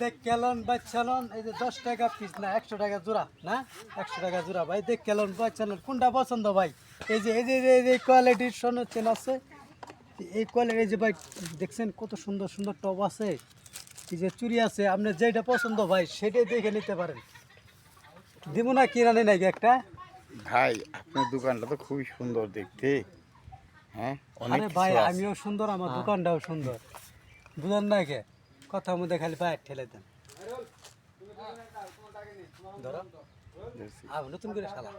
দেখ কেলন বাচ্চালন এই যে দশ টাকা পিস না একশো টাকা জোড়া না? একশো টাকা জোড়া ভাই দেখ কেলন বাচ্চালন কোনটা পছন্দ ভাই? এই যে এই যে এই যে কোয়ালিটির সোনার চেন আছে এই কোয়ালিটি যে ভাই দেখছেন কত সুন্দর সুন্দর টপ আছে এই যে চুরি আছে আপনার যেটা পছন্দ ভাই সেটাই দেখে নিতে পারেন। দিব না কিরানি নাকি একটা? ভাই আপনার দোকানটা তো খুবই সুন্দর দেখতে হ্যাঁ? আরে ভাই আমিও সুন্দর আমার দোকানটাও সুন্দর। বুঝলেন না কে কথা মধ্যে খালি বাইর ঠেলে দেন। ধরো। নতুন করে শালা।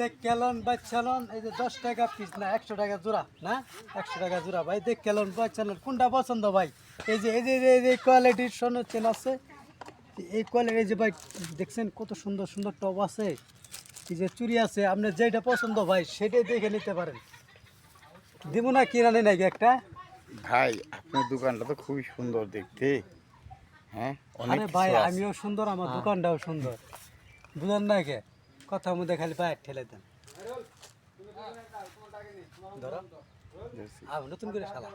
দেখ কেলন বাচ্চালন, এই যে দশ টাকা পিস না, একশো টাকা জোড়া, না? একশো টাকা জোড়া, ভাই। দেখ কেলন বাচ্চালন, কোনটা পছন্দ, ভাই? এই যে এই যে, এই কোয়ালিটির সোনার চেন আছে। এই কোয়ালিটি যে ভাই দেখছেন কত সুন্দর সুন্দর টপ আছে এই যে চুরি আছে আপনার যেটা পছন্দ ভাই সেটাই দেখে নিতে পারেন। দিব না কিরানি নাকি একটা? ভাই আপনার দোকানটা তো খুবই সুন্দর দেখতে। হ্যাঁ আরে ভাই আমিও সুন্দর আমার দোকানটাও সুন্দর। বুঝলেন না কে? কথা মধ্যে খালি বাইর ঠেলে দেন। ধরো। নতুন করে শালা।